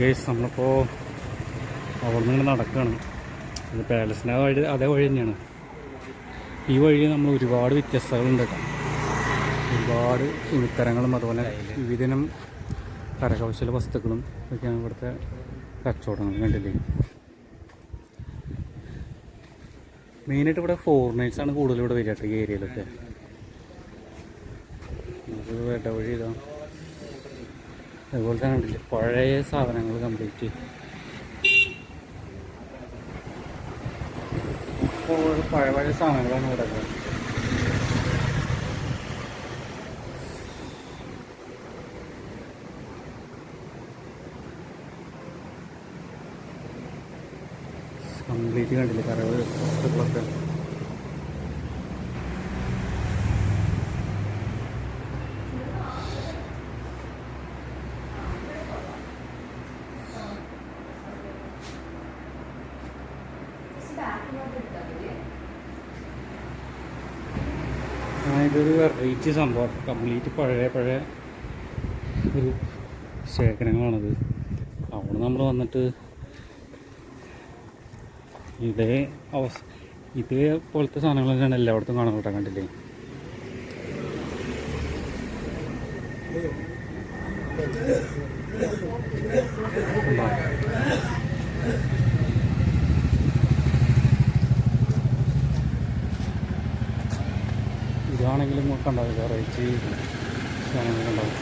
Guys നമ്മളിപ്പോൾ അവിടെ നിന്ന് നടക്കുകയാണ് ഇത് പാലസിന്റെ വഴി അതേ വഴി തന്നെയാണ്. ഈ വഴി നമ്മൾ ഒരുപാട് വ്യത്യസ്തകളുണ്ട് കേട്ടോ. ഒരുപാട് തുണിത്തരങ്ങളും അതുപോലെ വിവിധനം കരകൗശല വസ്തുക്കളും ഒക്കെയാണ് ഇവിടുത്തെ കച്ചവടങ്ങൾ കണ്ടില്ലേ? മെയിനായിട്ട് ഇവിടെ ഫോറിനേഴ്സാണ് കൂടുതൽ ഇവിടെ വരിക കേട്ടോ ഈ ഏരിയയിലൊക്കെ നമുക്ക് വഴി ഇതാ. അതുപോലെ തന്നെ കണ്ടില്ലേ? പഴയ സാധനങ്ങൾ കംപ്ലീറ്റ് പഴയ പഴയ സാധനങ്ങളാണ് ഇവിടെ കംപ്ലീറ്റ് കണ്ടില്ലേ? കറവ് വസ്തുക്കളൊക്കെ. ഇതൊരു വെറൈറ്റി സംഭവം. കംപ്ലീറ്റ് പഴയ പഴയ ഒരു ശേഖരങ്ങളാണത്. അവിടെ നമ്മൾ വന്നിട്ട് ഇതേ അവസ്ഥ ഇതേ പോലത്തെ സാധനങ്ങൾ തന്നെയാണ് എല്ലായിടത്തും കാണാൻ കിട്ടാൻ കണ്ടില്ലേ ഉണ്ടോ? ഒക്കെ വേറെ വെറൈറ്റി ഉണ്ടാവും.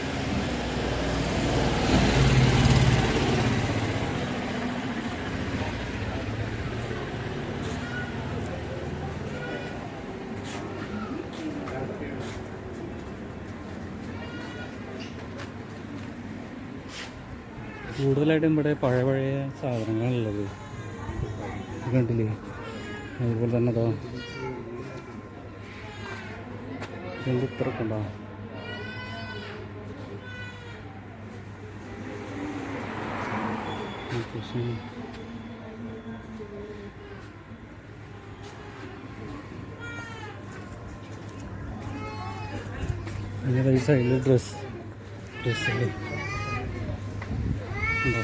കൂടുതലായിട്ടും ഇവിടെ പഴയ പഴയ സാധനങ്ങളാണുള്ളത്. കണ്ടില്ലേ? അതുപോലെ തന്നെ ഇതിന്റെ ഇത്രയൊക്കെ ഉണ്ടോ? അതിന്റെ ഈ സൈഡിൽ ഡ്രസ്സ് ഡ്രസ്സല്ലേ ഉണ്ടോ?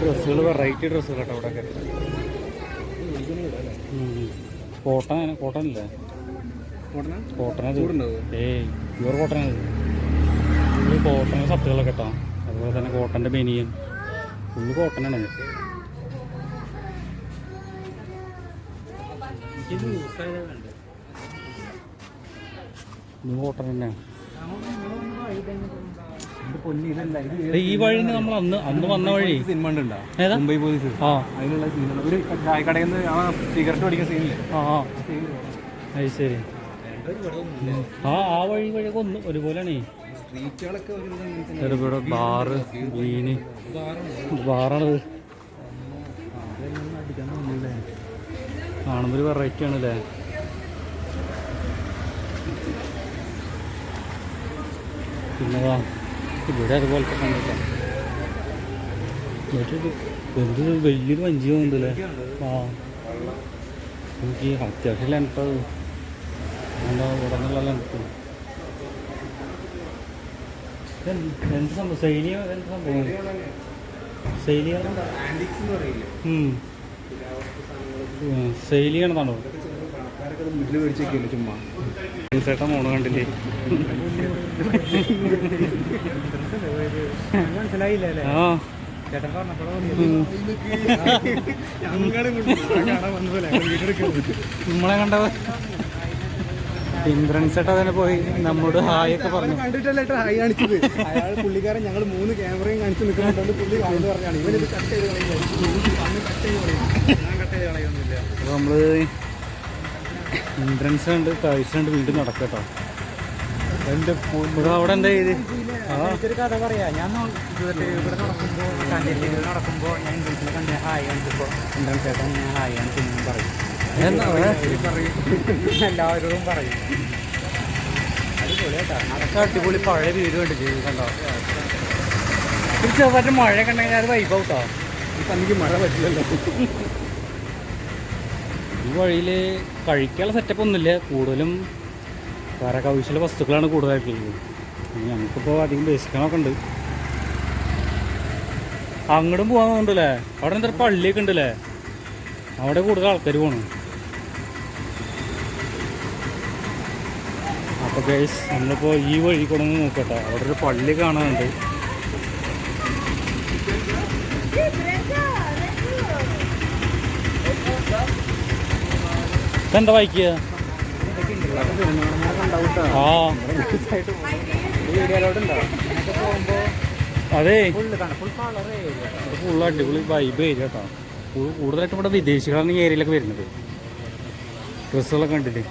ഡ്രസ്സുകൾ വെറൈറ്റി ഡ്രസ്സുകൾ കേട്ടോ അവിടെ കോട്ടൺ അല്ലേ? കോട്ടൺ ഏയ് പ്യൂർ കോട്ടനാണ് കോട്ടന ഫുള്ള് കോട്ടൺ ഷർട്ടുകളൊക്കെ കേട്ടോ. അതുപോലെ തന്നെ കോട്ടന്റെ ബനിയൻ. ഫുള്ള് കോട്ടനാണ് ഇത് കോട്ടൺ തന്നെയാണ്. ഈ വഴി നമ്മൾ അന്ന് അന്ന് വന്ന വഴി. സിനിമ ഉണ്ടോ മുംബൈ പോലീസ്. ആ. അതിനുള്ള സീനാണ്. ഒരു ചായക്കടയിൽ നിന്ന് ആ സിഗരറ്റ് പഠിക്കുന്ന സീനില്ലേ? ആ ആ. അത് ശരി. ആ ആ വഴി വഴിയൊക്കെ ഒന്ന് ഒരുപോലെയാണേ. ഇവിടെ ബാറ് വീന് ബാറാണത്. കാണുമ്പോൾ ഒരു വെറൈറ്റി ആണല്ലേ. പിന്നെതാ. ഇവിടെ അതുപോലത്തെ കണ്ടിട്ടാണ് വലിയൊരു വഞ്ചി പോകുന്നുണ്ടല്ലേ ആ. എനിക്ക് അത്യാവശ്യം ലെൻത്ത് എന്താ ഉടനുള്ള ലെൻത്ത് എന്ത് സംഭവം? ശൈലിയ എന്ത് സംഭവം? ശൈലിയ ശൈലിയാണെന്നാണോ വീട്ടിൽ മേടിച്ചേക്കില്ല ചുമ്മാ? ചേട്ടൻ മോണ് കണ്ടില്ലേ? മനസ്സിലായില്ലേ ആ. ചേട്ടൻ നമ്മളെ കണ്ടത് ഇന്ദ്രൻ ചേട്ടൻ തന്നെ പോയി. നമ്മോട് ഹായ് ഒക്കെ പറഞ്ഞു. കണ്ടിട്ടല്ലേ ഹായ് കാണിച്ചത്? അയാൾ പുള്ളിക്കാരൻ ഞങ്ങൾ മൂന്ന് ക്യാമറയും കാണിച്ചു നിൽക്കുന്നുണ്ട്. പുള്ളി കാണുന്നു പറഞ്ഞാണ്. ഇവനിത് കട്ട് ചെയ്ത് കളയും കട്ട് ചെയ്ത് കളയും ഞാൻ കട്ട് ചെയ്ത് കളയൊന്നുമില്ല അപ്പോൾ നമ്മൾ ഇന്ദ്രൻസ് ഉണ്ട് കാഴ്ച ഉണ്ട് വീണ്ടും നടക്കട്ടോ. എന്റെ ഇവിടെ അവിടെ എന്താ ചെയ്ത്? എനിക്കൊരു കഥ പറയാ. ഞാൻ ഇവിടെ നടക്കുമ്പോ കണ്ടിട്ട് നടക്കുമ്പോ ഞാൻ ഇംഗ്ലീഷിൽ കണ്ട ഹായ് ചേട്ടൻ ഞാൻ ഹായ് കാണിച്ചു പറയും. എല്ലാവരോടും പറയും. അടിപൊളിയാട്ടാ. അതൊക്കെ അടിപൊളി. പഴയ വീട് കണ്ടിട്ട് കണ്ടോ? ഒരു ചെറുതായിട്ട് മഴ കണ്ടെങ്കിൽ അത് വൈബ് ഔട്ടോ ഇപ്പൊ എനിക്ക് മഴ പറ്റില്ലല്ലോ. ഈ വഴിയിൽ കഴിക്കാനുള്ള സെറ്റപ്പ് ഒന്നുമില്ല. കൂടുതലും കരകൗശല വസ്തുക്കളാണ് കൂടുതലായിട്ടുള്ളത്. ഇനി നമുക്കിപ്പോൾ അധികം ബേസിക്കണൊക്കെ ഉണ്ട്. അങ്ങോട്ടും പോകാൻ തോന്നുന്നുണ്ടല്ലേ? അവിടെ എന്തൊരു പള്ളിയൊക്കെ ഉണ്ടല്ലേ? അവിടെ കൂടുതൽ ആൾക്കാർ പോകണം അപ്പോൾ ഗൈസ് നമ്മളിപ്പോൾ ഈ വഴി കൂടെ നോക്കട്ടെ. അവിടെ ഒരു പള്ളി കാണാനുണ്ട്. ഇതെന്താ ബൈക്ക് അതെ. ഫുൾ അടിപൊളി വൈബ് ഏരിയ കേട്ടോ കൂടുതലായിട്ടും ഇവിടെ വിദേശികളാണ് ഈ ഏരിയയിലൊക്കെ വരുന്നത്. ഡ്രസ്സുകളൊക്കെ കണ്ടിട്ട്.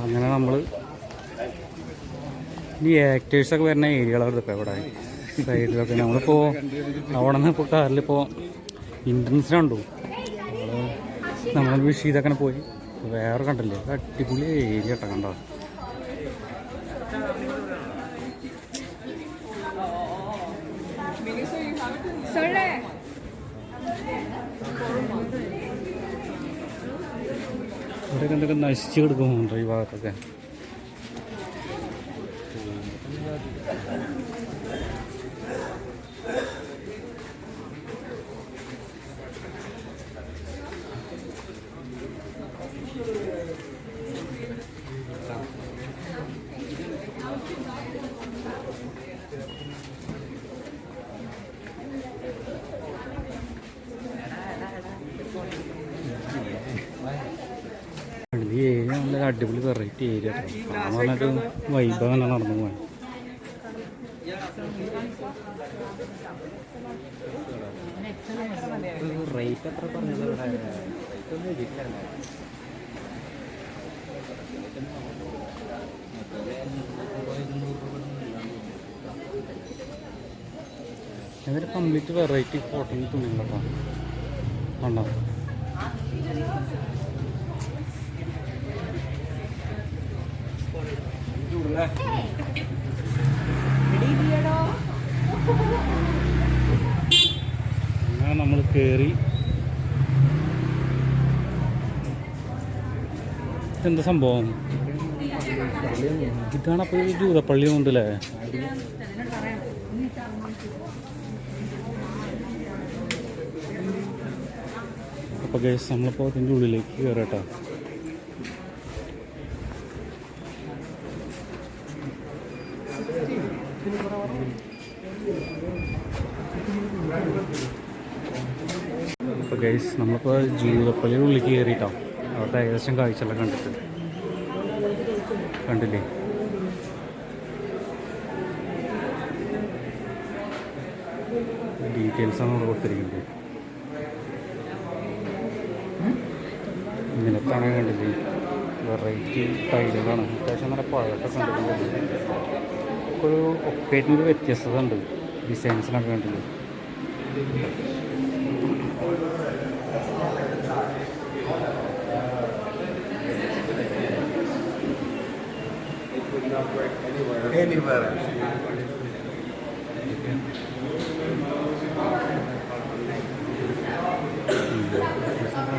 അങ്ങനെ നമ്മൾ ഈ ആക്ടേഴ്സൊക്കെ വരുന്ന ഏരിയകളാണ് ഇതൊക്കെ ഇവിടെ. സൈഡിലൊക്കെ നമ്മളിപ്പോൾ അവിടെ നിന്ന് ഇപ്പോൾ കാറിലിപ്പോൾ ഇൻട്രൻസിനുണ്ടോ നമ്മൾ വിഷ് ചെയ്തൊക്കെ പോയി. വേറെ കണ്ടില്ലേ? അടിപൊളി ഏരിയ കേട്ടോ കണ്ടോ? ഇവിടെ കണ്ടൊക്കെ നശിച്ച് കിടക്കുന്നുണ്ട് ഈ ഭാഗത്തൊക്കെ ഈ ഏരിയ നല്ല വെറൈറ്റി ഏരിയ പറഞ്ഞിട്ട് വൈബ് അങ്ങനെ നടന്നു പോയി റേറ്റ് എത്ര പറഞ്ഞത് ഇതൊരു കംപ്ലീറ്റ് വെറൈറ്റി കോട്ടൺ തുണികളാണ് കണ്ടോ? അങ്ങനെ നമ്മൾ കയറി എന്താ സംഭവം? ഇതാണ് അപ്പോൾ ഒരു ജൂതപ്പള്ളി ഉണ്ടല്ലേ അപ്പോൾ ഗേസ് നമ്മളിപ്പോൾ അതിന്റെ ഉള്ളിലേക്ക് കയറട്ടോ അപ്പോൾ ഗൈസ് നമ്മളിപ്പോൾ ജീവിതപ്പള്ളിയുടെ ഉള്ളിൽ കയറിയിട്ടോ അവിടുത്തെ ഏകദേശം കാഴ്ചകളൊക്കെ കണ്ടിട്ട്. കണ്ടില്ലേ? ഡീറ്റെയിൽസ് ആണ് അവിടെ കൊടുത്തിരിക്കുന്നത്. ഇങ്ങനത്താണ് കണ്ടില്ലേ? വെറൈറ്റി ടൈലുകളാണ് അത്യാവശ്യം നല്ല പഴത്തൊക്കെ ഉണ്ട് ഒരു ഒക്കേറ്റിന്റെ വ്യത്യസ്തത ഉണ്ട് ഡിസൈൻസിനൊക്കെ കണ്ടില്ലേ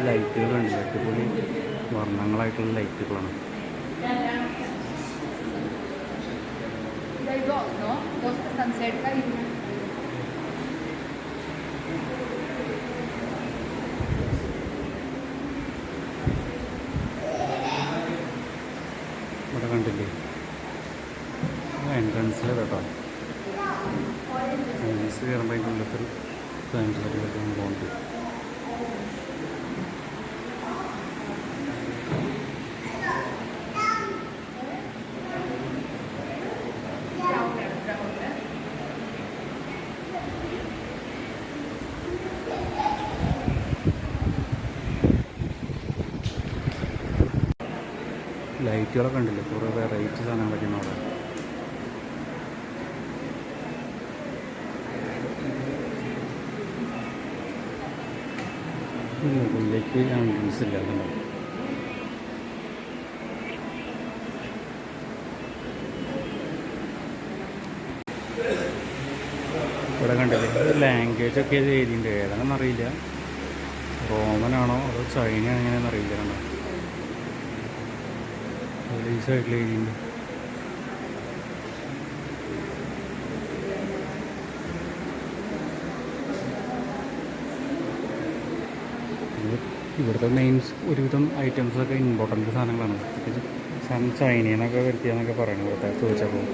ലൈറ്റുകളുണ്ട്. അടിപൊളി വർണങ്ങളായിട്ടുള്ള ലൈറ്റുകളാണ്. Dos, no? Dos que están cerca y una. ലൈറ്റുകളൊക്കെ ഉണ്ടല്ലേ കുറേ വെറൈറ്റി സാധനങ്ങളൊക്കെ ഉണ്ട് അവിടെ. മുകളിലേക്ക് ആംബുലൻസ് ഇല്ല ഇവിടെ കണ്ടില്ലേ? ലാംഗ്വേജ് ഒക്കെ എഴുതിയിട്ടുണ്ട് ഏതാണെന്ന് അറിയില്ല റോമനാണോ അതോ ചൈന എങ്ങനെയാണെന്നറിയില്ല കണ്ടോ? ഈ സൈഡിൽ എഴുതിയിട്ടുണ്ട് ഇവിടുത്തെ മെയിൻസ് ഒരുവിധം ഐറ്റംസൊക്കെ ഇമ്പോർട്ടന്റ് സാധനങ്ങളാണ്. സാധനം ചൈനീന്നൊക്കെ വരുത്തിയെന്നൊക്കെ പറയുന്നത് ഇവിടുത്തെ ചോദിച്ചപ്പോൾ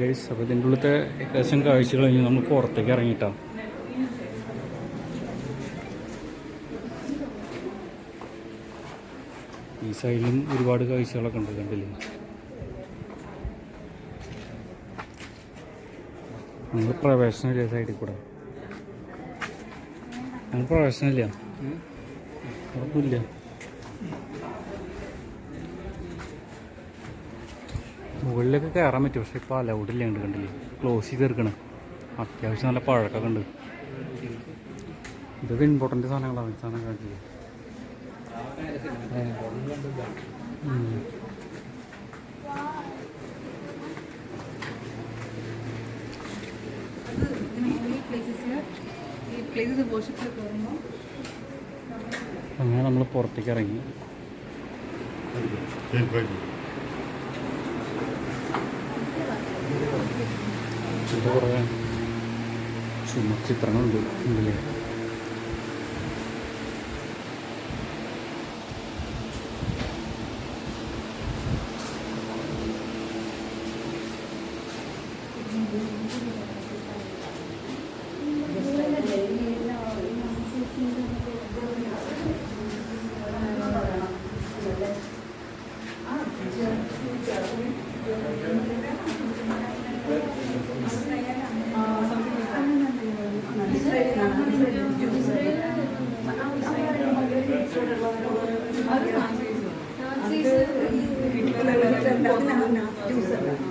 ഗൈസ് അപ്പോൾ ഇതിന്റെ ഉള്ളത്തെ ഏകദേശം കാഴ്ചകൾ കഴിഞ്ഞ് നമ്മൾ പുറത്തേക്ക് ഇറങ്ങിയിട്ടാണ് ഈ സൈഡിലും ഒരുപാട് കാഴ്ചകളൊക്കെ ഉണ്ട് കണ്ടില്ലേ? നമ്മൾ പ്രവേശനമില്ല സൈഡിൽ കൂടെ. നമ്മൾ പ്രവേശനമില്ല. ഉറപ്പില്ല. മുകളിലൊക്കെ കയറാൻ പറ്റും പക്ഷെ ഇപ്പോൾ അലൗഡില്ല ഉണ്ട് കണ്ടില്ലേ? ക്ലോസ് ചെയ്ത് തീർക്കണം. അത്യാവശ്യം നല്ല പഴക്കമൊക്കെ ഉണ്ട്. ഇതൊക്കെ ഇമ്പോർട്ടന്റ് സാധനങ്ങളാണ് സാധനം കാണിച്ചില്ലേ അങ്ങനെ നമ്മൾ പുറത്തേക്ക് ഇറങ്ങി ചുമ ചിത്രങ്ങളുണ്ട് ഉണ്ടല്ലേ അതൊരു painting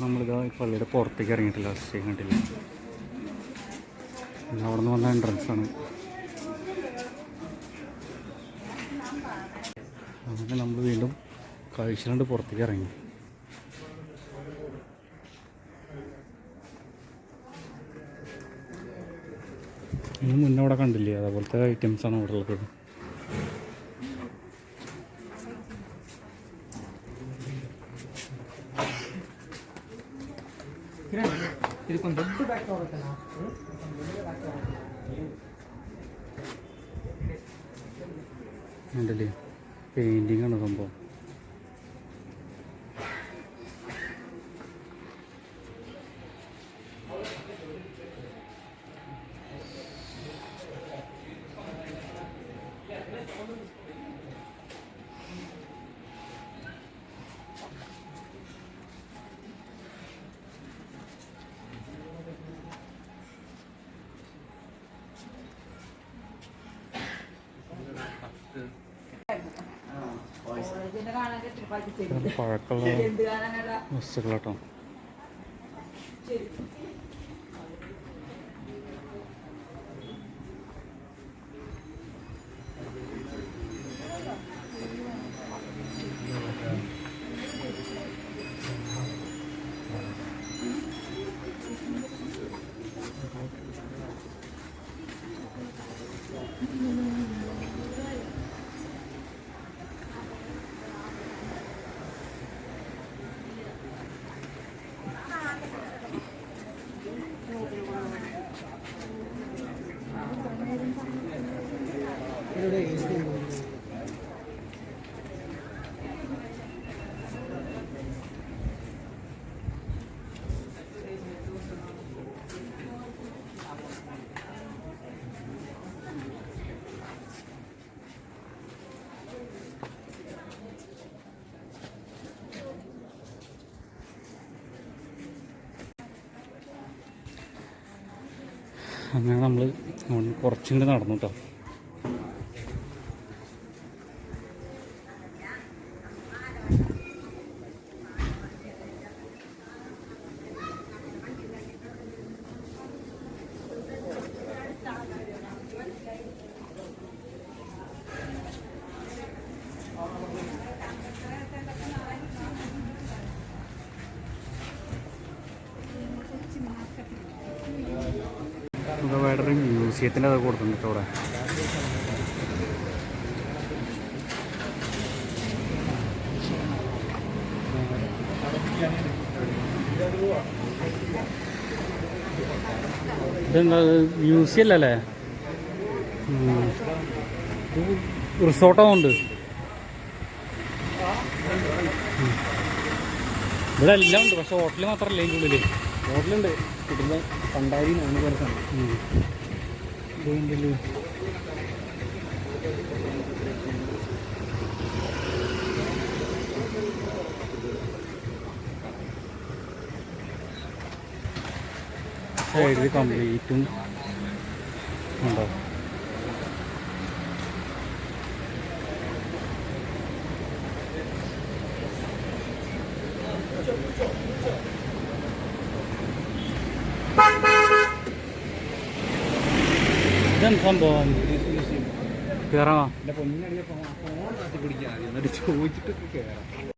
നമ്മളിതാ പള്ളിയുടെ പുറത്തേക്ക് ഇറങ്ങിയിട്ടില്ല സ്റ്റേ കണ്ടില്ല. അവിടെ നിന്ന് വന്ന എൻട്രൻസ് ആണ്. അങ്ങനെ നമ്മൾ വീണ്ടും കാഴ്ച പുറത്തേക്ക് ഇറങ്ങി. ഇതിന് മുന്നേ അവിടെ കണ്ടില്ലേ അതേപോലത്തെ ഐറ്റംസ് ആണ് ഇവിടെ ഉള്ളത് ಇದಕ್ಕೊಂದು ದೊಡ್ಡ ಬ್ಯಾಕ್ ಹೋಗುತ್ತಲ್ಲ കണ്ടില്ലേ പെയിൻറ്റിങ് ആണ് സംഭവം പഴക്കമുള്ള വസ്തുക്കളാട്ടോ. അങ്ങനെ നമ്മൾ കുറച്ചിങ്ങോട്ട് നടന്നു കേട്ടോ ഇവിടെ വേറൊരു മ്യൂസിയത്തിന്റെ അതൊക്കെ കൊടുക്കുന്നുണ്ട് കേട്ടോ അവിടെ മ്യൂസിയം അല്ലല്ലേ റിസോർട്ടാവുണ്ട് ഇവിടെ എല്ലാം ഉണ്ട് പക്ഷെ ഹോട്ടലിൽ മാത്രമല്ല ഉള്ളിൽ ഹോട്ടലുണ്ട്. കുടുംബ പണ്ടാരി മൂന്ന് പേരെ സ്ഥലം ഉം. ഇതുണ്ടല്ലോ. സൈഡിൽ കംപ്ലീറ്റും ഉണ്ടോ ഇതെന്ത് സംഭവം കയറാമോ എന്റെ പൊന്നിനടിയെ ഫോൺ ഫോൺ കാത്തി പിടിക്കുക എന്നിട്ട് ചോദിച്ചിട്ട് കയറാം